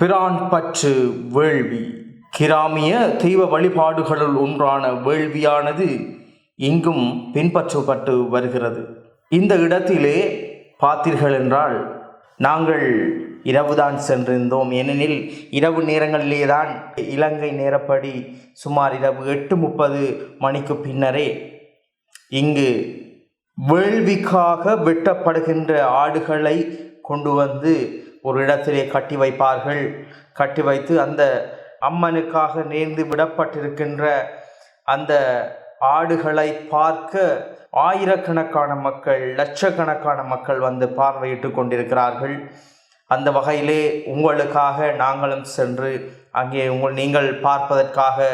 பிரான் பற்று வேள்வி. கிராமிய தெய்வ வழிபாடுகளுள் ஒன்றான வேள்வியானது இங்கும் பின்பற்றப்பட்டு வருகிறது. இந்த இடத்திலே பார்த்தீர்கள் என்றால் நாங்கள் இரவுதான் சென்றிருந்தோம். ஏனெனில் இரவு நேரங்களிலே தான் இலங்கை நேரப்படி சுமார் இரவு எட்டு முப்பது மணிக்கு பின்னரே இங்கு வேள்விக்காக வெட்டப்படுகின்ற ஆடுகளை கொண்டு வந்து ஒரு இடத்திலே கட்டி வைப்பார்கள். கட்டி வைத்து அந்த அம்மனுக்காக நேர்ந்து விடப்பட்டிருக்கின்ற அந்த ஆடுகளை பார்க்க ஆயிரக்கணக்கான மக்கள் லட்சக்கணக்கான மக்கள் வந்து பார்வையிட்டு கொண்டிருக்கிறார்கள். அந்த வகையிலே உங்களுக்காக நாங்களும் சென்று அங்கே உங்கள் நீங்கள் பார்ப்பதற்காக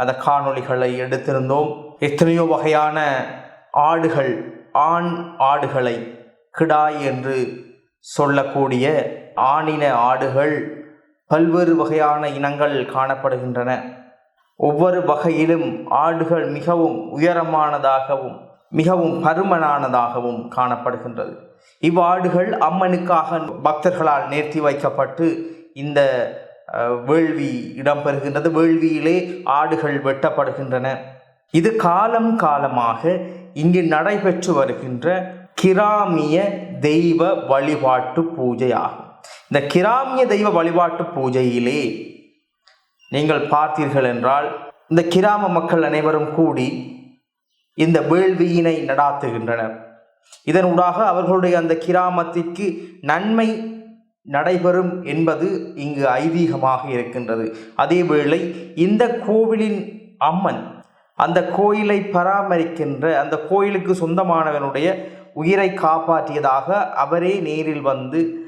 அந்த காணொளிகளை எடுத்திருந்தோம். எத்தனையோ வகையான ஆடுகள் ஆண் ஆடுகளை கிடாய் என்று சொல்லக்கூடிய ஆணின ஆடுகள் பல்வேறு வகையான இனங்கள் காணப்படுகின்றன. ஒவ்வொரு வகையிலும் ஆடுகள் மிகவும் உயரமானதாகவும் மிகவும் பருமனானதாகவும் காணப்படுகின்றது. இவ்வாடுகள் அம்மனுக்காக பக்தர்களால் நேர்த்தி வைக்கப்பட்டு இந்த வேள்வி இடம்பெறுகின்றது. வேள்வியிலே ஆடுகள் வெட்டப்படுகின்றன. இது காலம் காலமாக இங்கு நடைபெற்று வருகின்ற கிராமிய தெய்வ வழிபாட்டு பூஜை ஆகும் இந்த கிராமிய தெய்வ வழிபாட்டு பூஜையிலே நீங்கள் பார்த்தீர்கள் என்றால் இந்த கிராம மக்கள் அனைவரும் கூடி இந்த வேள்வியினை நடாத்துகின்றனர். இதனூடாக அவர்களுடைய அந்த கிராமத்திற்கு நன்மை நடைபெறும் என்பது இங்கு ஐதீகமாக இருக்கின்றது. அதேவேளை இந்த கோவிலின் அம்மன் அந்த கோயிலை பராமரிக்கின்ற அந்த கோயிலுக்கு சொந்தமானவனுடைய உயிரை காப்பாற்றியதாக அவரே நேரில் வந்து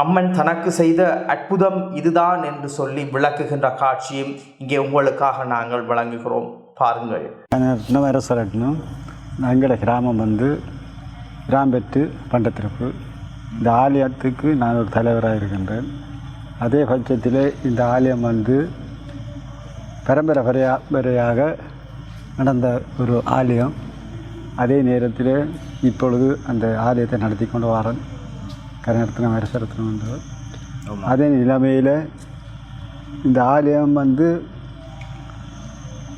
அம்மன் தனக்கு செய்த அற்புதம் இதுதான் என்று சொல்லி விளக்குகின்ற காட்சியும் இங்கே உங்களுக்காக நாங்கள் வழங்குகிறோம். பாருங்கள். இன்னும் எங்களோட கிராமம் வந்து கிராம்பெட்டு பண்டத்திருப்பு. இந்த ஆலயத்துக்கு நான் ஒரு தலைவராக இருக்கின்றேன். அதே பட்சத்தில் இந்த ஆலயம் வந்து பரம்பரை பரம்பரையாக நடந்த ஒரு ஆலயம். அதே நேரத்தில் இப்பொழுது அந்த ஆலயத்தை நடத்தி கொண்டு வரேன். கருணரத்னம் அரசரத்னம் வந்து அதே நிலைமையில் இந்த ஆலயம் வந்து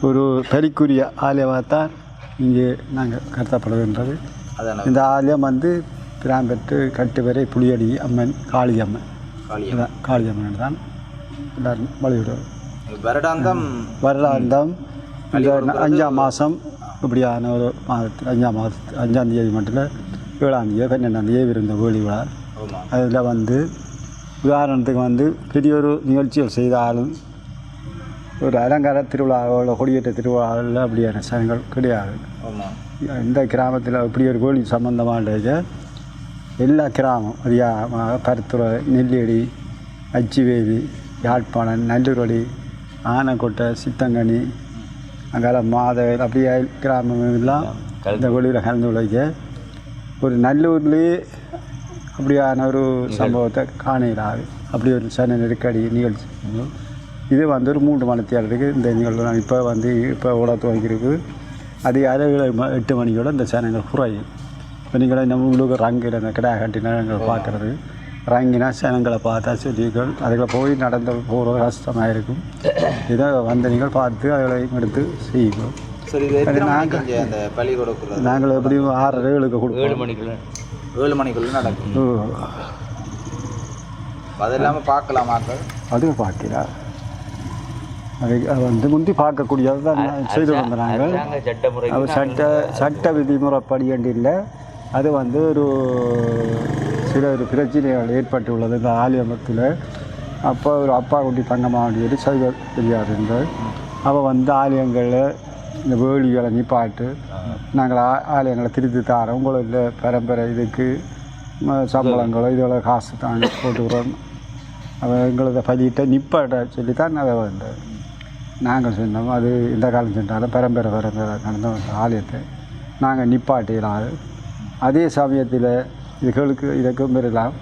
ஒரு பலிக்குரிய ஆலயமாகத்தான் இங்கே நாங்கள் கருதப்படுகின்றது. இந்த ஆலயம் வந்து பிராம்பெற்று கட்டுவரை புளியடி அம்மன் காளி அம்மன். இதான் காளி அம்மன் தான் எல்லாரும் வழிவிடுவோம் வருடாந்தம். வருடாந்தம் அஞ்சாம் மாதம் இப்படியான ஒரு மாதத்து அஞ்சாம் மாதத்து அஞ்சாம் தேதி மட்டும் ஏழாம் தேதி பன்னெண்டாம் தேதி இருந்த வேலி விழா. அதில் வந்து உதாரணத்துக்கு வந்து பெரிய ஒரு நிகழ்ச்சிகள் செய்தாலும் ஒரு அலங்கார திருவிழாவில் கொடியேற்ற திருவிழாவில் அப்படியான சனங்கள் கிடையாது. இந்த கிராமத்தில் இப்படி ஒரு கோழி சம்பந்தமான எல்லா கிராமம் அதிகமாக பருத்துறை நெல்லியடி அச்சிவேலி யாழ்ப்பாணம் நல்லூரடி ஆனைக்கோட்டை சித்தங்கனி அங்கால மாதவேல் அப்படியே கிராமம் எல்லாம் இந்த கோழியில் கலந்து உழைக்க ஒரு நல்லூர்லேயே அப்படியான ஒரு சம்பவத்தை காணிடாது அப்படி ஒரு சன நெருக்கடி நிகழ்ச்சி. இது வந்து ஒரு மூன்று மணித்தியாளருக்கு இந்த நிகழ்வு இப்போ வந்து இப்போ ஓட துவங்கியிருக்கு. அது அரைகளை எட்டு மணியோட இந்த சேனங்கள் குறையும். இப்போ நீங்களே நம்ம உங்களுக்கு ரங்கில் இந்த கிடா கட்டினா நாங்கள் பார்க்குறது. ரங்கினா சேனங்களை பார்த்தா சொல்லிகள் அதுகளை போய் நடந்து போகிறது கஷ்டமாக இருக்கும். இதை வந்து நீங்கள் பார்த்து அதுகளையும் எடுத்து பலி கொடுக்குறது? நாங்கள் எப்படியும் ஆறரை ஏழுக்கு கொடுப்போம். மணிக்குள்ள? ஏழு மணிக்குள்ள நடக்கும். அது இல்லாமல் பார்க்கலாம் மக்கள் அதுவும் பார்க்கிறா அது வந்து முந்தி பார்க்கக்கூடியது தான் செய்து வந்த நாங்கள் சட்டமுறை அது சட்ட சட்ட விதிமுறைப்படி என்று இல்லை. அது வந்து ஒரு சில ஒரு பிரச்சனைகள் ஏற்பட்டுள்ளது இந்த ஆலயமத்தில். அப்போ ஒரு அப்பா குட்டி தங்கமாண்டியது சைவ பெரியார் இருந்தார் அவள் வந்து ஆலயங்களில் இந்த வேலிகளை நிப்பாட்டு நாங்கள் ஆ- ஆலயங்களை திருத்தி தாரோம். உங்களோட பரம்பரை இதுக்கு சம்பளங்களோ இதோட காசு தாங்க போட்டுக்கிறோம். அவன் எங்களது பதியிட்ட நிப்பாட்ட சொல்லி தான் அதை வந்து நாங்கள் சொன்னோம் அது இந்த காலம் சென்றாலும் பரம்பரை பரம்பரை நடந்த ஆலயத்தை நாங்கள் நிப்பாட்டிடலாம் அதே சமயத்தில் இதுகளுக்கு இதுக்கும் பெறலாம்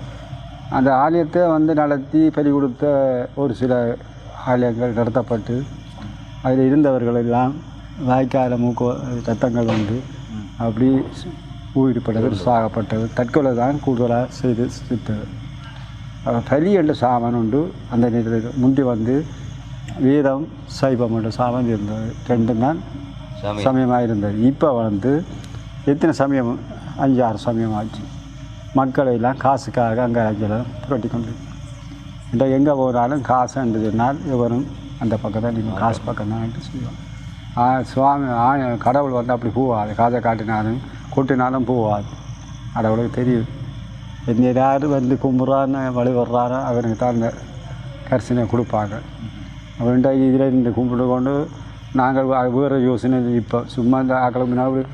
அந்த ஆலயத்தை வந்து நடத்தி பலி கொடுத்த ஒரு சில ஆலயங்கள் நடத்தப்பட்டு அதில் இருந்தவர்கள் எல்லாம் வாய்க்கால மூக்கு ரத்தங்கள் வந்து அப்படி உயிர்ப்பட்டது சாகப்பட்டது தற்கொலை தான் கூடுதலாக செய்து சித்தது பலி என்ற சாமன் உண்டு. அந்த நேரத்தில் முந்தி வந்து வீரம் சைவம் என்ற சாமன் இருந்தது. ரெண்டும் தான் சமயமாக இருந்தது. இப்போ வந்து எத்தனை சமயம்? அஞ்சு ஆறு சமயம் ஆச்சு மக்களை எல்லாம் காசுக்காக அங்கே அங்கெல்லாம் புரட்டி கொண்டு இந்த எங்கே போனாலும் காசுன்றதுனால் இவரும் அந்த பக்கம் தான் நீங்கள் காசு பக்கம் தான் செய்வோம் ஆ, சுவாமி ஆணி கடவுள் வந்து அப்படி பூவாது காதை காட்டினாலும் கொட்டினாலும் பூவாது கடவுளுக்கு தெரியும். என்ன யார் வந்து கும்பிட்றான்னு வழிபடுறாரோ அவனுக்கு தான் அந்த கரிசனை கொடுப்பாங்க. அவன்கிட்ட இதில் இருந்து கும்பிட்டு கொண்டு நாங்கள் வேறு யோசனை இப்போ சும்மா இந்த ஆக்களை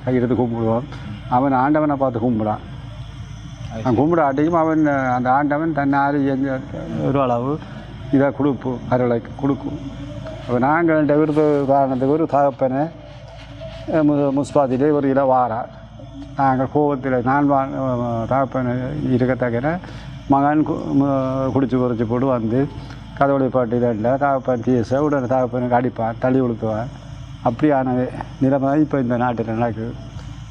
கையெடுத்து கும்பிடுவோம். அவன் ஆண்டவனை பார்த்து கும்பிடான் அவன் கும்பிடாட்டியும் அவன் அந்த ஆண்டவன் தன்னார் எங்க ஒரு அளவு இதை கொடுப்போம் அருளை கொடுக்கும். இப்போ நாங்கள் விருது உதாரணத்துக்கு ஒரு தகப்பனை மு- முஸ்பாத்திலே ஒரு இல வாரா. நாங்கள் கோபத்தில் நான் வா தகப்பனை இருக்கத்தக்கன மகன் கு- குடிச்சு குறைச்சி போட்டு வந்து கதவுளை பாட்டு இதில் தகப்பன் தீச உடனே தகப்பனுக்கு அடிப்பான் தள்ளி உளுத்துவான் அப்படியான நிலைமை இப்போ இந்த நாட்டில் நடக்குது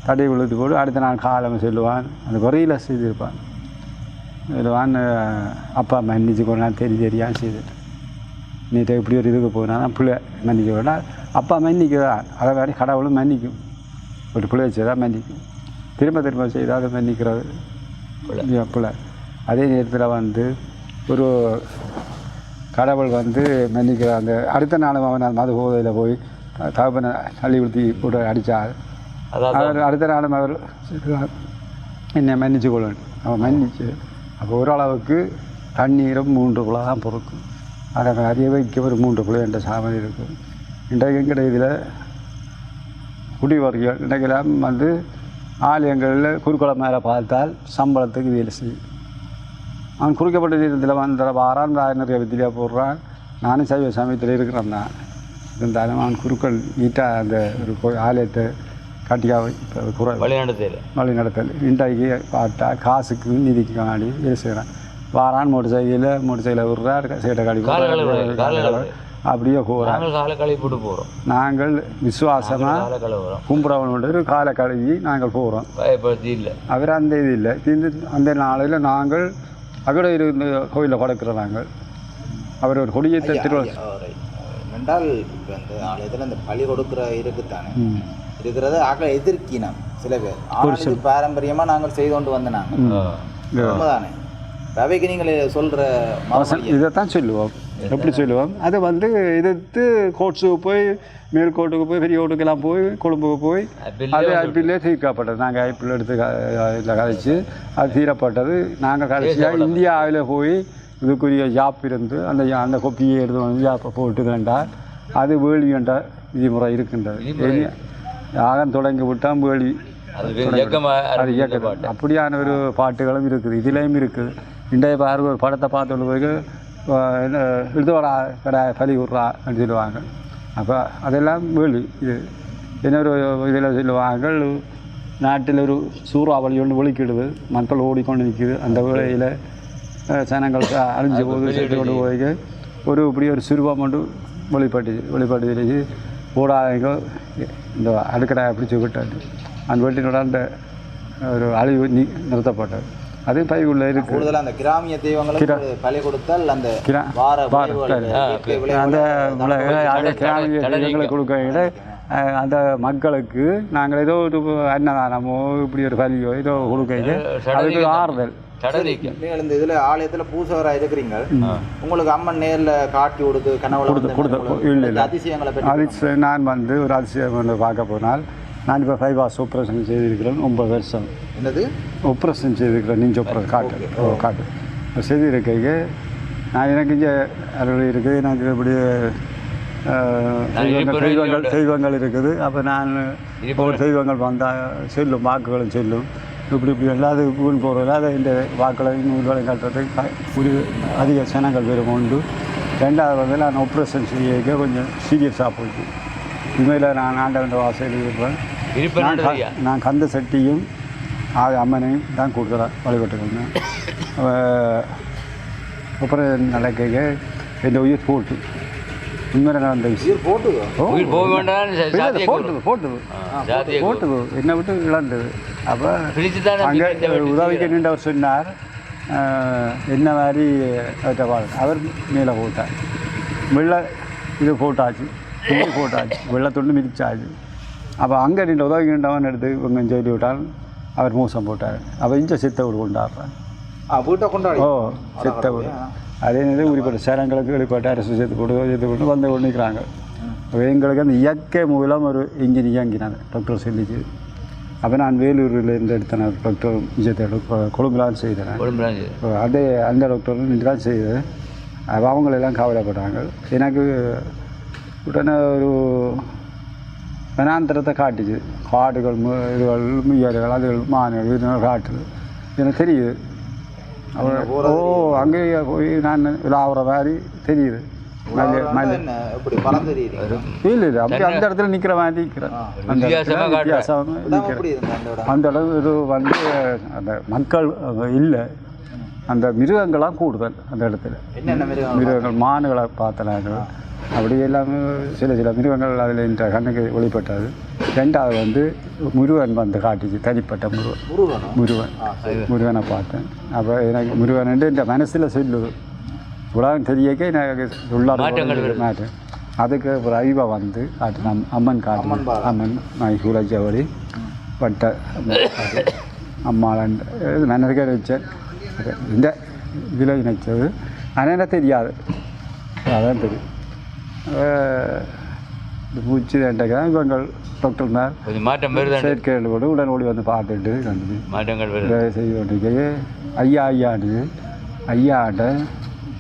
தடி உழுத்து போட்டு அடுத்த நாள் காலம் சொல்லுவான். அந்த குறையில் செய்திருப்பான். சொல்லுவான் அப்பா அம்மா இன்னிச்சு கொண்டான் தெரிய தெரியாமல் செய்து நீட்ட இப்படி ஒரு இதுக்கு போனா பிள்ளை மன்னிக்க வேண்டாம். அப்பா மன்னிக்குதான் அதை மாதிரி கடவுளும் மன்னிக்கும். ஒரு பிள்ளை செய்தால் மன்னிக்கும். திரும்ப திரும்ப செய்தால் மன்னிக்கிறது பிள்ளை. அதே நேரத்தில் வந்து ஒரு கடவுள் வந்து மன்னிக்கிற அந்த அடுத்த நாளும் அவன் அந்த மது போதையில் போய் தகப்பனை தள்ளி ஊற்றி போட்டு அடித்தார் அவர் அடுத்த நாளும் அவர் என்னை மன்னிச்சு கொள்ளணும் அவன் மன்னிச்சு. அப்போ ஓரளவுக்கு தண்ணீரும் மூன்று குழா தான் பொறுக்கும். அதை அறிய வைக்க ஒரு மூன்று குழா என்ற சாமி இருக்கும் இன்றைக்கு எங்கிட்ட இதில்? குடிவர்கள் இன்றைக்கெல்லாம் வந்து ஆலயங்களில் குறுக்குளம் மேலே பார்த்தால் சம்பளத்துக்கு வேலை செய்யும். அவன் குறிக்கப்பட்ட நேரத்தில் வந்த வாரான் நிறைய வித்தியா போடுறான். நானும் சைவ சமயத்தில் இருக்கிறேன் தான். இருந்தாலும் அவன் குருக்கள் நீட்டாக அந்த ஒரு ஆலயத்தை கட்டியாக இப்போ குறை வழி நடத்தல் இன்றைக்கு பார்த்தா காசுக்கு நிதிக்கு காணி வேலை செய்கிறான் வாரான் மோட்டர் சைக்கிளில் மோட்டர் சைக்கிளை விடுறார் சைட்டை கழுவுறாரு. அப்படியே போகிறான் நாங்கள் காலை கழுவி போட்டு போகிறோம் நாங்கள் விசுவாசமாக கும்பிடவனோட காலை கழுவி நாங்கள் போகிறோம் பயப்படுத்தி இல்லை. அவர் அந்த இது இல்லை. இந்த அந்த நாளையில் நாங்கள் அகட இருந்த கோயிலில் படைக்கிறோம் நாங்கள். அவர் ஒரு கொடியத்தை திருவ என்றால் இப்போ இந்த ஆலயத்தில் இந்த பழி கொடுக்குற இருக்குத்தானே ம். இருக்கிறத ஆக்களை எதிர்க்கினோம் சில பேர். பாரம்பரியமாக நாங்கள் செய்து கொண்டு வந்த நாங்கள். உண்மைதானே? அவைக்கு நீங்கள் சொல்கிற இதைத்தான் சொல்லுவோம். எப்படி சொல்லுவோம்? அதை வந்து எதிர்த்து கோட்ஸுக்கு போய் மேல்கோட்டுக்கு போய் பெரிய கோட்டுக்கெல்லாம் போய் கொழும்புக்கு போய் அது ஐபிஎல்லே தீர்க்கப்பட்டது. நாங்கள் ஐபிஎல் எடுத்து இதில் கதைச்சு அது தீரப்பட்டது. நாங்கள் கடைசியாக இந்தியாவில் போய் இதுக்குரிய ஜாப் இருந்து அந்த யா- அந்த கொப்பியை எடுத்து வந்து ஜாப்பை போட்டு வேண்டாம் அது வேள்வி என்ற விதிமுறை இருக்கின்றது. யாகம் தொடங்கி விட்டால் வேள்வி அது இயக்கமாக அப்படியான ஒரு பாட்டுகளும் இருக்குது. இதுலேயும் இருக்குது. இன்றைய பாரு ஒரு படத்தை பார்த்து போய் என்ன எழுதுவடா கடை பலி விட்றா அப்படின்னு சொல்லுவாங்க. அப்போ அதெல்லாம் வேலி இது. இன்னொரு இதில் சொல்லுவாங்க நாட்டில் ஒரு சூறாவளி ஒன்று ஒழிக்கிடுது மக்கள் ஓடிக்கொண்டு நிற்குது. அந்த வேளையில் ஜனங்கள் அழிஞ்சு போது செத்து கொண்டு போய் ஒரு இப்படி ஒரு சிறுவம் மட்டும் வெளிப்பட்டுச்சு வெளிப்பட்டு ஓடாதீங்க இந்த அடுக்கடை பிடிச்சி விட்டாரு அந்த வீட்டினோட அந்த ஒரு அழிவு நிறுத்தப்பட்டது. அது பைக்குள்ளே இருக்குது கூடுதலாக அந்த கிராமிய தெய்வங்களுக்கு பழி கொடுத்தால் அந்த அந்த கிராமிய தெய்வங்களை கொடுக்கையில அஹ், அந்த மக்களுக்கு நாங்கள் ஏதோ ஒரு அன்னதானமோ இப்படி ஒரு பலியோ ஏதோ கொடுக்கையில அதுக்கு ஆறுதல். நீங்கள் இந்த இதில் ஆலயத்தில் பூசவராக இருக்கிறீங்க. உங்களுக்கு அம்மன் நேரில் காட்டி கொடுத்து கனவுல வந்து கொடுத்த- உங்களுக்கு இல்லை, இல்லை. அதிசயங்களை பற்றி அது நான் வந்து ஒரு அதிசயம் ஒன்று பார்க்க போனால் நான் இப்போ ஃபைவ் ஹார்ஸ் ஆப்ரேஷன் செய்திருக்கிறேன் ஒன்பது வருஷம். என்னது? ஆப்ரேஷன் செய்திருக்கிறேன் நெஞ்சு ஆப்ரேஷன் காட்டு. ஓ காட்டு. செய்திருக்கைக்கு நான் எனக்கு இங்கே அறுவடை இருக்குது எனக்கு இப்படி தெய்வங்கள் தெய்வங்கள் இருக்குது. அப்போ நான் ஒவ்வொரு தெய்வங்கள் வந்தால் செல்லும் வாக்குகளும் செல்லும். இப்படி இப்படி எல்லாது ஊன் போகிறதில்ல அதை இந்த வாக்குகளையும் நூல்களையும் கட்டுறதுக்கு ஒரு அதிக ஜனங்கள் பேரும் உண்டு. ரெண்டாவது வந்து நான் ஆப்ரேஷன் செய்ய கொஞ்சம் சீரியஸாக போச்சு. உண்மையில் நான் ஆண்டவன் வாசல் இருப்பேன். இருப்பேன் நான் கந்த சட்டியும் ஆ அம்மனையும் தான் கொடுக்குறேன் வழிபட்டுருந்தேன் அப்புறம் நடக்க என் உயிர் போட்டு. உண்மையில் நடந்த விஷயம் போட்டுதோ போட்டுது போட்டுது போட்டுது என்னை விட்டு இழந்தது. அப்போ அங்கே உதவிக்கு நின்றவர் சொன்னார் என்ன மாதிரி அவர்கிட்ட பாருங்க அவர் மேலே போட்டார். வெள்ளை இது போட்டாச்சு துணி போட்டாச்சு வெள்ளை துண்டு மிதிச்சாச்சு. அப்போ அங்கே நின்று உதவி நின்றவன் எடுத்து இவங்க சொல்லி விட்டால் அவர் மோசம் போட்டார். அப்போ இஞ்ச சித்த வீடு கொண்டாடுறார். ஆ வீட்டை கொண்டாடி? ஓ சித்த வீடு அதே நேரம் உரிப்பட்ட சேரங்களுக்கு வெளிப்பட்ட அரசு சேர்த்து போட்டு சேர்த்து போட்டு வந்து கொண்டு நிற்கிறாங்க அப்போ எங்களுக்கு அந்த இயற்கை மூலம் ஒரு இன்ஜின் இயங்கினார் டாக்டர் சொல்லிச்சு அப்போ நான் வேலூரில் இருந்து எடுத்தேன் டாக்டர் விஜயத்தோட கொழும்புலான் செய்தேன். அதே அந்த டாக்டர் நின்று தான் அப்போ அவங்களெல்லாம் கவலைப்பட்டாங்க. எனக்கு உடனே ஒரு வனாந்திரத்தை காட்டுச்சு. காடுகள் இதுகள் முயல்கள் அதுகள் மான்கள் இதுகள் காட்டுது. எனக்கு தெரியுது. ஓ அங்கே போய் நான் விளாவுற மாதிரி தெரியுது. இல்லை இல்லை. அப்படி அந்த இடத்துல நிற்கிற மாதிரி நிற்கிறேன் அந்த இடம்? இது வந்து அந்த மக்கள் இல்லை. அந்த மிருகங்களாம் கூடுதல் அந்த இடத்துல மிருகங்கள் மானுகளை பார்த்தனாங்க அப்படி எல்லாமே சில சில மிருகங்கள் அதில் என்ற கண்ணுக்கு வெளிப்பட்டது ரெண்டாவது வந்து முருகன் வந்து காட்டுச்சு தனிப்பட்ட முருகன் முருகன் முருகனை பார்த்தேன் அப்போ எனக்கு முருகன் இந்த மனசில் சொல்லுது உலகம் தெரியக்க எனக்கு வருது. மாற்றம் அதுக்கு ஒரு ஐவா வந்து காட்டு அம்மன் காட்டு அம்மன் சூழஜவடி பட்ட அம்மாளன் மனதுக்கே வச்சேன் இந்த இதில் நினைச்சது ஆனால் எனக்கு தெரியாது. அதான் தெரியும். இந்த மூச்சு ரெண்டைக்கு இவங்கள் டாக்டர்னார் கொஞ்சம் மாற்றம் வருது செயற்கைகள் கூட உடனே ஓடி வந்து பார்த்துட்டு கண்டு. மாற்றங்கள் வேலை செய்து கொண்டிருக்கையே ஐயா ஐயா ஆட்டுது ஐயா ஆட்ட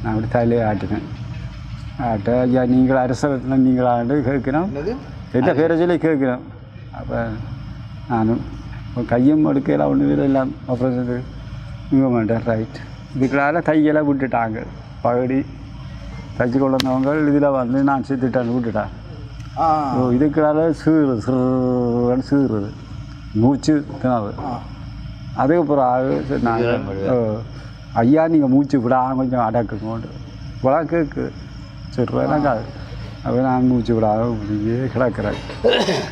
நான் அப்படி தலையே ஆட்டினேன். ஆட்ட ஐயா நீங்கள் அரசத்தில் நீங்கள் ஆண்டு கேட்கணும். என்ன பேரை சொல்லி கேட்கணும். அப்போ நானும் கையும் எடுக்கலாம் ஒன்று எல்லாம் ஆப்ரேஷன் இவங்க மாட்டேன் ரைட் இதுக்குள்ளால கையெல்லாம் விட்டுட்டாங்க. பகுடி தச்சு கொண்டு வந்தவங்க இதில் வந்து நான் செத்துட்டான்னு விட்டுட்டேன் ஆ. ஓ இதுக்குள்ளால சீறு சிறுன்னு சீறுது. மூச்சு திணறு. அதுக்கப்புறம் அது சரி, நாங்க, ஓ, ஐயா நீங்கள் மூச்சு விடாம கொஞ்சம் அடக்குங்க விழா கேக்கு சரி எனக்கு அது அப்போ நான் மூச்சு விடாத இப்படியே கிடக்கிறேன்.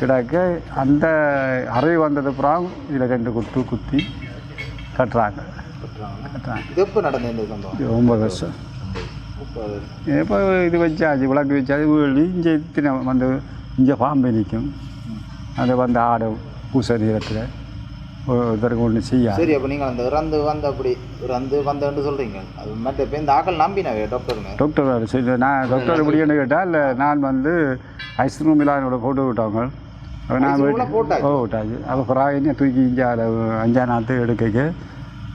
கிடக்க அந்த அறை வந்ததுக்கப்புறம் இதில் ரெண்டு குத்து குத்தி கட்டுறாங்க. இது எப்போ நடந்த இந்த சம்பவம் இது ஒம்பது வருஷம் இப்போ இது வச்சாச்சு விளக்கு வச்சாச்சு வீடு இங்கே இத்தனை வந்து இங்கே பாம்பு நிற்கும் அது வந்து ஆடும் பூச நேரத்தில் ஒருத்தருக்கு ஒன்று செய்யாது சரி அப்போ நீங்கள் அந்த இறந்து வந்து அப்படி இறந்து வந்தேன்னு சொல்கிறீங்க அது மற்ற இப்போ இந்த ஆக்கள் நம்பினவே டாக்டருங்க டாக்டர் வேறு சரி நான் டாக்டர் எப்படின்னு கேட்டால் இல்லை நான் வந்து ஐஸ்கிரீம் இல்லாதோட போட்டு விட்டவங்க அப்ப நான் போட்டாச்சு? ஓ விட்டாச்சு அப்போ பிறகு என்ன தூக்கி இங்கே அஞ்சா நாற்று எடுக்க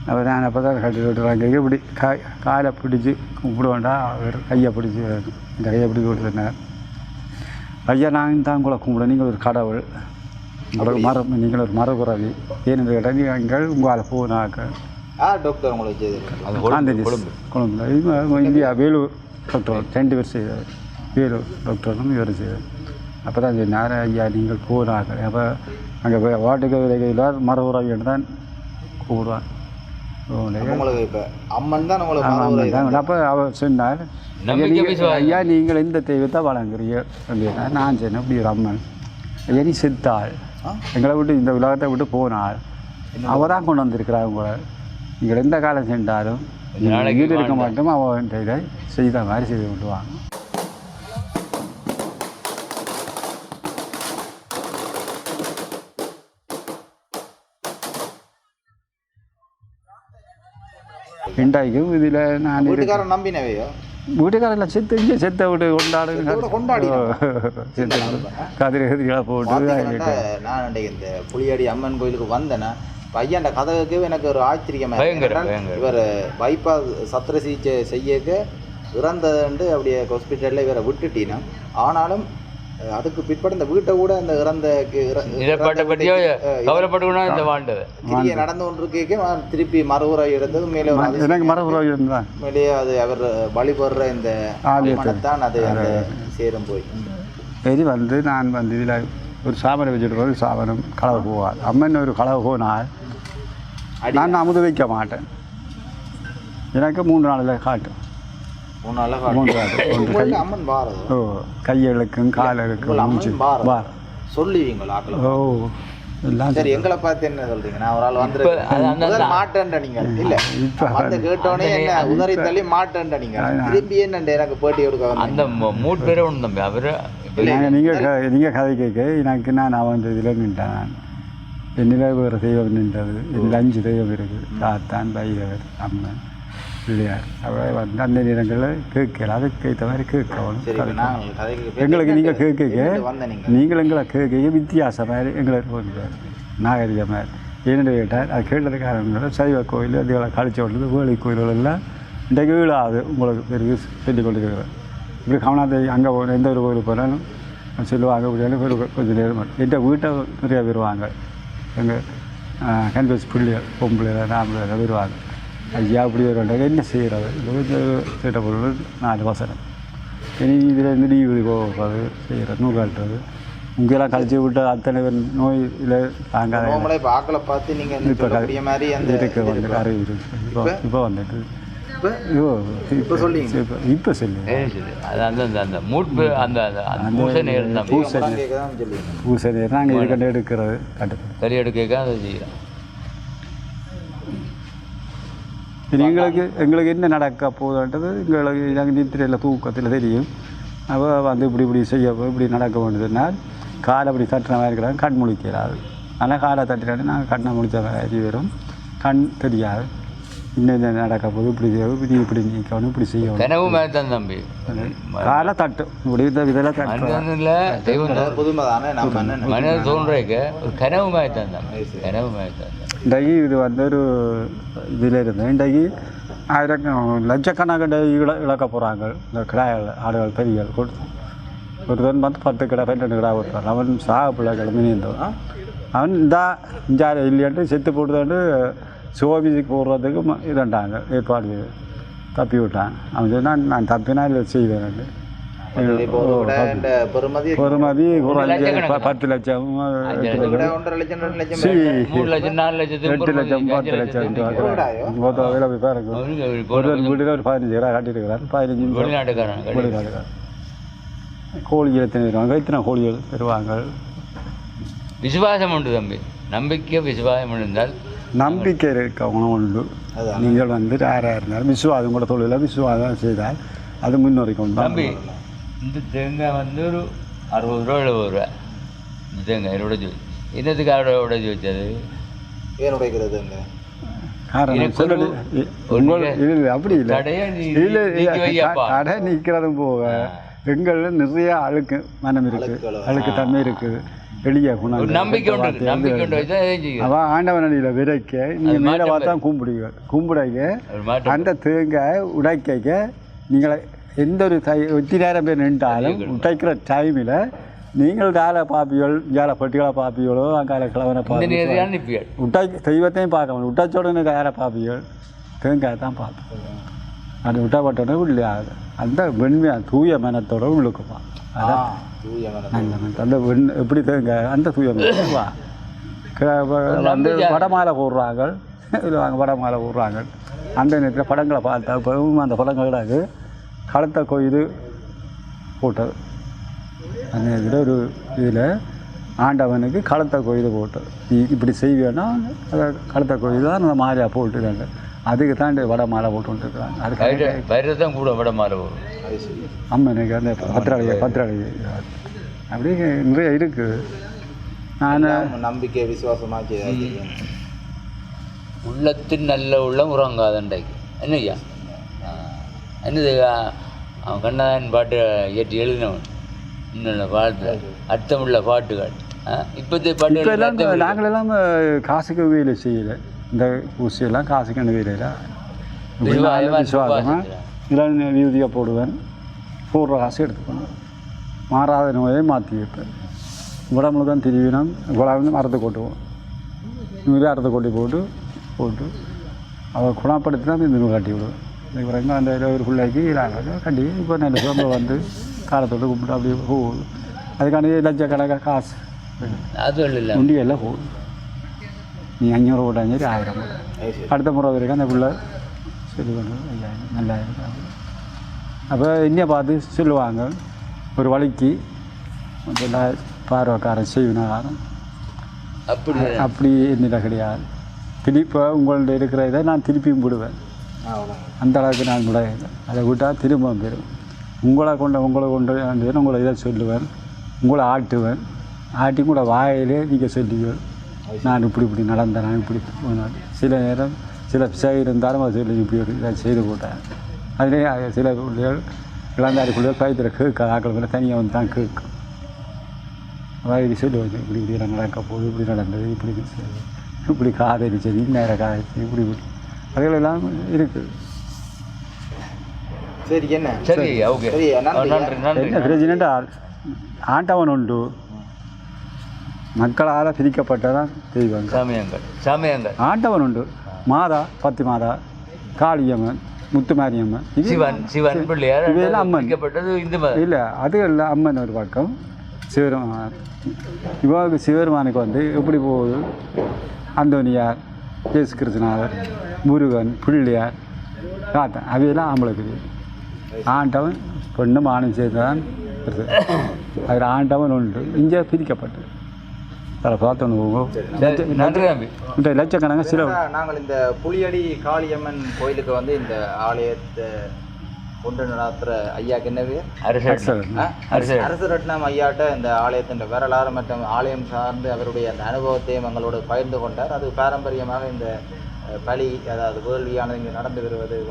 அப்போ நான் அப்போ தான் கட்டி விட்டுறாங்க. இப்படி காய் காலை பிடிச்சி கும்பிடுவேண்டா அவர் கையை பிடிச்சி இந்த கையை பிடிச்சி கொடுத்துருந்தார். ஐயா நான் தான் கூட கும்பிட நீங்கள் ஒரு கடவுள். உங்களுக்கு மரம் நீங்கள் ஒரு மரபுறவி ஏன்னு கேட்டால் நீங்கள் உங்களால் போனாக்க டாக்டர் உங்களுக்கு கொழும்பு இந்தியா வேலூர் டாக்டர் ரெண்டு பேர் செய்தார். வேலூர் டாக்டரும் இவர் செய்தார். அப்போ தான் சொன்னார் ஐயா நீங்கள் போனாங்க அப்போ அங்கே போய் வாட்டுக்கு விலைகள் மரபுறவின்னு தான் கூப்பிடுவான் உங்களுக்கு இப்போ அம்மன் தான் உங்களுக்கு மறுவுரை இது. அப்போ அவர் சொன்னார் ஐயா, நீங்கள் எந்த தெய்வத்தை வழங்குறீங்க. அப்படின்னா நான் சொன்னேன் அப்படி ஒரு அம்மன். ஐயா நீ செத்தாள்? எங்களை விட்டு இந்த உலகத்தை விட்டு போனாள் அவ தான் கொண்டு வந்திருக்கிறாங்க உங்களை. நீங்கள் எந்த காலம் சென்றாலும் வீடு இருக்க. மாட்டோம். அவன் இதை செய்த மாதிரி செய்து விட்டுவாங்க இண்டாய்க்கும் இதில் நான் வீட்டுக்காரன் நம்பினவையோ? வீட்டுக்காரெல்லாம் செத்து இங்கே செத்த விட்டு கொண்டாடி செத்து கதிரை கதிரிகளாக போட்டு நான் அன்றைக்கு இந்த புளியடி அம்மன் கோயிலுக்கு வந்தேன்னா பையன் அந்த கதவுக்கு எனக்கு ஒரு ஆச்சரியமா இருக்கு. பயங்கரம், என்னன்னா, பயங்கரம். இவர் பைப்பா சத்திர சிகிச்சை செய்யக்க இறந்ததுண்டு அப்படியே ஹாஸ்பிட்டலில் இவரை விட்டுட்டீங்கன்னா ஆனாலும் அதுக்கு பிற்பட இந்த வீட்டை கூட அந்த இறந்த நிலப்பாட்டை பற்றியோ கவலைப்பட்டுக்கணும் இந்த வாழ்ந்தது திரிய நடந்து கொண்டு இருக்க திருப்பி மறுவுரை எடுத்தது மேலே. எனக்கு மரபுறவு இருந்தான் மேலேயே அது அவர் வழிபடுற இந்த. மனத்தான் அது அந்த சேரும் போய். சரி வந்து நான் வந்து இதில் ஒரு சாமனை வச்சுட்டு போய் சாமனம் களவு போவார். அம்மன் ஒரு களவு போனால் நான் அமுது வைக்க மாட்டேன். எனக்கு மூன்று நாளில் காட்டும் மூணு அம்மன் பாரதம். ஓ கையெழுக்கும் காலெழுக்கும் அம்மன் பாரதம். பார் சொல்லுவீங்களா ஓ சரி எங்களை பார்த்து என்ன சொல்றீங்க? நான் ஒரு ஆள் வந்துருக்கேன். மாட்டேன்ட நீங்க. இல்ல வந்து கேட்டோடனே என்ன உதறி தள்ளி மாட்டேன்ட நீங்க. திரும்பி என்ன எனக்கு பேட்டி கொடுக்க அந்த மூட் பேரே ஒன்று தம்பி அவரு நாங்கள் நீங்கள் கதை கேட்க எனக்கு நான் அவன் இதில் நின்றேன் நான். என்னில் வேறு தெய்வம் நின்றது. என்னில் அஞ்சு தெய்வம் இருக்குது. சாத்தான் பைரவர் அம்மன். பிள்ளையார் அவரை வந்து அந்த நேரங்களில் கேட்கல. அதுக்கு இப்ப கேட்கணும் எங்களுக்கு நீங்கள் கேட்க நீங்கள் எங்களை கேட்க வித்தியாசமாக எங்களுக்கு வந்து நாகரிகமாக ஏன்னு கேட்டால் அது கேட்டது காரணம் சைவ கோயில் அதுகளை கழிச்சு விட்டது வேலை கோயில்கள் எல்லாம் இன்றைக்கு வீழாது. உங்களுக்கு பெரிய சொல்லிக் கொண்டிருக்கிறேன். இப்படி கவனாத்தை அங்கே போகணும் எந்த ஒரு கோயிலுக்கு போனாலும் சொல்லுவாங்க அப்படியாலும் ஒரு கொஞ்சம் நேரம். எந்த வீட்டை நிறைய வருவாங்க. எங்கள் கன்வெஸ் பிள்ளைகள் பொம்பளைகள் ஆம்பளை வருவாங்க. ஐயா அப்படி வருவாங்க என்ன செய்கிறது சீட்டை பொருள் நாலு வசனம் இனி இதில் இருந்து லீவு போகிறது செய்கிறது நூக்காட்டுறது உங்கெல்லாம் கழிச்சு விட்டு அத்தனை பேர் நோயில் தாங்காத இப்ப ஆக்களை பார்த்து நீங்க இந்த இப்போ மாதிரி அந்த இதுக்கு வந்து அறிவு இப்போ இப்போ வந்துட்டு இப்ப இப்ப? இப்போ இப்போ சொல்லு அது அந்த அந்த அந்த மூட் பே அந்த அந்த அந்த பூசணி இருந்தால் பூசணி கேட்கதான் சொல்லுவீங்க பூசணி நாங்கள் இதுக்கண்டு எடுக்கிறது கட்டு கறி எடுக்க அதை செய்யலாம் இது எங்களுக்கு எங்களுக்கு என்ன நடக்க போகுதுன்றது எங்களுக்கு நாங்கள் நித்திரையில் தூக்கத்தில் தெரியும் அப்போ வந்து இப்படி இப்படி செய்ய இப்படி நடக்க வேண்டியதுனால் காலை அப்படி தட்டுற மாதிரி இருக்கிறாங்க கண் முழிக்கிறாரு ஆனால் காலை தட்டினாலே நாங்கள் கண்ணை முடித்த மாதிரி வரும் கண் தெரியாது இன்னும் இந்த நடக்க போகுது? இப்படி இப்படி இப்படி நீக்கணும் இப்படி செய்யணும். கனவு தான் தம்பி. காலை தட்டும் இப்படி இந்த இதெல்லாம் தட்டுறோம் மனிதன் இல்லை தெய்வம் மனிதன் தோன்றேக்க ஒரு கனவு தான். தம்பி கனவு மாதிரி தான். இன்றைக்கு இது வந்து ஒரு இதில் இருந்து. இன்றைக்கு ஆயிரம் லட்சக்கணக்கான இழ இழக்க போகிறாங்க இந்த கிடாய்கள் ஆடுகள் பெரியகள் கொடுத்து ஒருத்தன் வந்து பத்து கிடா ரெண்டு கிடா விட்டுறான் அவன் சாக பிள்ளைகள் மினிந்தவன் அவன் இந்தா இஞ்சாறு இல்லையாட்டு செத்து போட்டுதாண்டு சிவோபிசிக்கு போடுறதுக்கு ம- இதண்டாங்க ஏற்பாடு செய்து தப்பி விட்டான் அவன் சொன்னான் நான் தப்பினா இல்லை செய்வேன் பெருமதி ஒரு அஞ்சு ப- பத்து லட்சம் எட்டு லட்சம் பத்து லட்சம் மொத்தம் வேலை போய் பாருங்க ஒரு வீட்டில் ஒரு பதினஞ்சு கிடா கட்டியிருக்கிறார். பதினஞ்சு வெளிநாட்டுக்காரன் கோழிகள் எத்தனை வருவாங்க. எத்தனை கோழிகள் வருவாங்க விசுவாசம் உண்டு தம்பி. நம்பிக்கை விசுவாசம் இருந்தால் நம்பிக்கை இருக்கவங்க உண்டு அதான். நீங்கள் வந்து யாராக இருந்தாலும் விசுவாசம் கூட தொழிலில் விசுவாசம் செய்தால் அது முன்னோரிக்கும் தம்பி இந்த தேங்காய் வந்து ஒரு அறுபது ரூபா எழுபது ரூபா இந்த தேங்காய் உடைச்சி வச்சு என்னத்துக்கு அவரோட உடைச்சி வச்சது ஏன் உடைக்கிறதுங்க காரணம் எனக்கு சொல்லி. ஒரு- உங்கள் ஒரு இல்லை அப்படி இல்லை. கடை நிற்கிறதும் போக எங்களில் நிறைய அழுக்கு மனம் இருக்குது. அழுக்கு தன்மை இருக்குது. எளிய குணம் நம்பிக்கை உண்டு நம்பிக்கை உண்டு. அவன் ஆண்டவனடியில் விதைக்க நீ மேலே பார்த்தா கும்பிடுங்க கும்பிடைக்க அந்த தேங்காய் உடைக்க நீங்கள் எந்த ஒரு தை எத்தி நேரம் பேர் நின்றாலும் உடைக்கிற டைமில் நீங்கள் வேலை பார்ப்பீர்கள் வேலை பட்டிகளை பார்ப்பீங்களோ அங்கால கிழவனை அனுப்பியாள் உட்டை தெய்வத்தையும் பார்க்க முடியும். உட்டச்ச உடனே யாரை பார்ப்பீர்கள் தேங்காய் தான் பார்ப்போம் அது விட்டப்பட்டோடனே உள்ளே ஆகுது. அந்த வெண்மையாக தூய மனத்தோட உள்ளுக்குமா அந்த வெண் எப்படி தேங்காய் அந்த தூய மனம் வா. க- வ- வந்து வடமாலை போடுறாங்க. வாங்க வடமாலை போடுறாங்க. அந்த நேரத்தில் படங்களை பார்த்தா இப்பவும் அந்த படங்களுக்கு களத்தை கொய்து போட்டது. அந்த இதில் ஒரு இதில் ஆண்டவனுக்கு களத்தை கொய்து போட்டது. இப்படி செய்வேன்னா அதை களத்தை கொய்து தான் அந்த மாலையாக போட்டுருக்காங்க அதுக்கு தான் இந்த வட மாலை போட்டுருக்காங்க அதுக்கு பயிரை தான் கூட விட வரும். அது சரி. அம்மனுக்கு அந்த பத்திராளி பத்திராளி அப்படி நிறைய இருக்குது நான் எல்லாம் நம்பிக்கை விசுவாசமா செய்யாது உள்ளத்தின் நல்ல உள்ளம் உறங்காதண்டைக்கு என்னய்யா. என்னது அவன் கண்ணதாயன் பாட்டு இயற்றி எழுதினவன். இன்னும் பாட்டு. அர்த்தமுள்ள பாட்டுகள். இப்போதைய இப்போ பாட்டு எல்லாம் நாங்களெல்லாம் காசுக்கு வேலை செய்யலை. இந்த ஊசியெல்லாம் காசுக்கு வேலையில் விசுவாசமா விசுவாசமாக வியூதியாக போடுவேன். போடுற காசு எடுத்துக்கணும். மாறாத நோயை மாற்றி வைப்பேன். உடம்புல தான் திருவினம் உடம்பு அறுத்து கொட்டுவோம். நூறு அறுத்து கொட்டி போட்டு போட்டு அவள் குணப்படுத்தி தான் இந்த நூல் கட்டி விடுவேன். இந்த பிறகு அந்த ஒரு பிள்ளைக்கு கட்டி இப்போ நல்ல சுரம்ப வந்து காலத்தோடு கும்பிட்டு அப்படியே போகுது. அதுக்காண்டி லட்சக்கணக்காக காசு. உண்டியெல்லாம் போகுது. நீ அஞ்சூறு போட்டாலும் சரி ஆயிரம் சரி அடுத்த முறை வரைக்கும் அந்த பிள்ளை சொல்லி கொண்டு ஐயாயிரம் நல்லா அப்போ இன்னும் பார்த்து சொல்லுவாங்க ஒரு வழிக்கு எல்லா பார்வைக்காரன் செய்வினகாரன் அப்படி அப்படி என்னிட கிடையாது திருப்பி உங்கள்ட்ட இருக்கிற இதை நான் திருப்பியும் விடுவேன் அந்த அளவுக்கு நான் கூட அதை விட்டால் திரும்ப பெறும் உங்களை கொண்டு உங்களை கொண்டு உங்களை இதை சொல்லுவேன் உங்களை ஆட்டுவேன் ஆட்டி கூட வாயிலே நீங்கள் சொல்லுவீங்க நான் இப்படி இப்படி நடந்தேன் நான் இப்படி போனேன் சில நேரம் சில பிசை இருந்தாலும் அதை சொல்லி இப்படி ஒரு இதை செய்து போட்டேன். அதிலே அது சில பிள்ளைகள் இளந்தாரி பிள்ளைகள் பயத்தில் கேட்காது ஆக்கள் மேலே தனியாக வந்து தான் கேட்கும். வயது சொல்லுவாங்க இப்படி இப்படி எல்லாம் நடக்க போகுது இப்படி நடந்தது இப்படி இப்படி காதலிச்சது நேரம் காதலிச்சு இப்படி இப்படி. அதுகளெல்லாம் இருக்குது சரி என்ன? சரி ஓகே. சரி, நன்றி. நன்றி நன்றி. என்ன பிரச்சனைட்டு ஆண்டவன் உண்டு. மக்களால் பிரிக்கப்பட்டதான் தெய்வங்க சாமியங்கள் சாமியங்கள். ஆண்டவன் உண்டு மாதா பத்து மாதா காளியம்மன் முத்துமாரியம்மன். சிவன் சிவன் பிள்ளையார் இவையெல்லாம் அம்மன். இந்து இல்லை அது இல்லை அம்மன் ஒரு பக்கம். சிவருமான் இவாவுக்கு சிவருமானுக்கு வந்து எப்படி போகுது? அந்தோனியார் இயேசு கிருஷ்ணாவர் முருகன் பிள்ளையார் காத்தன் அவையெல்லாம் ஆம்பளைக்குது ஆண்டவன் பெண்ணும் ஆணும் சேர்ந்தான் இருக்குது. அதில் ஆண்டவன் உண்டு. இங்கே பிரிக்கப்பட்டு அதில் போகும். சரி, நன்றி தம்பி இந்த லட்சக்கணக்கான சில நாங்கள் இந்த புலியடி காளியம்மன் கோயிலுக்கு வந்து இந்த ஆலயத்தை கொண்டு நடத்துகிற ஐயாக்கு? அரசர் அரசு ரத்னம் ஐயாட்ட இந்த ஆலயத்தின் வரலாறு மற்றும் ஆலயம் சார்ந்து அவருடைய அந்த அனுபவத்தையும் எங்களோடு பகிர்ந்து கொண்டார். அது பாரம்பரியமாக இந்த பலி அதாவது வேள்வியானது இங்கே நடந்து வருவது வழக்கம்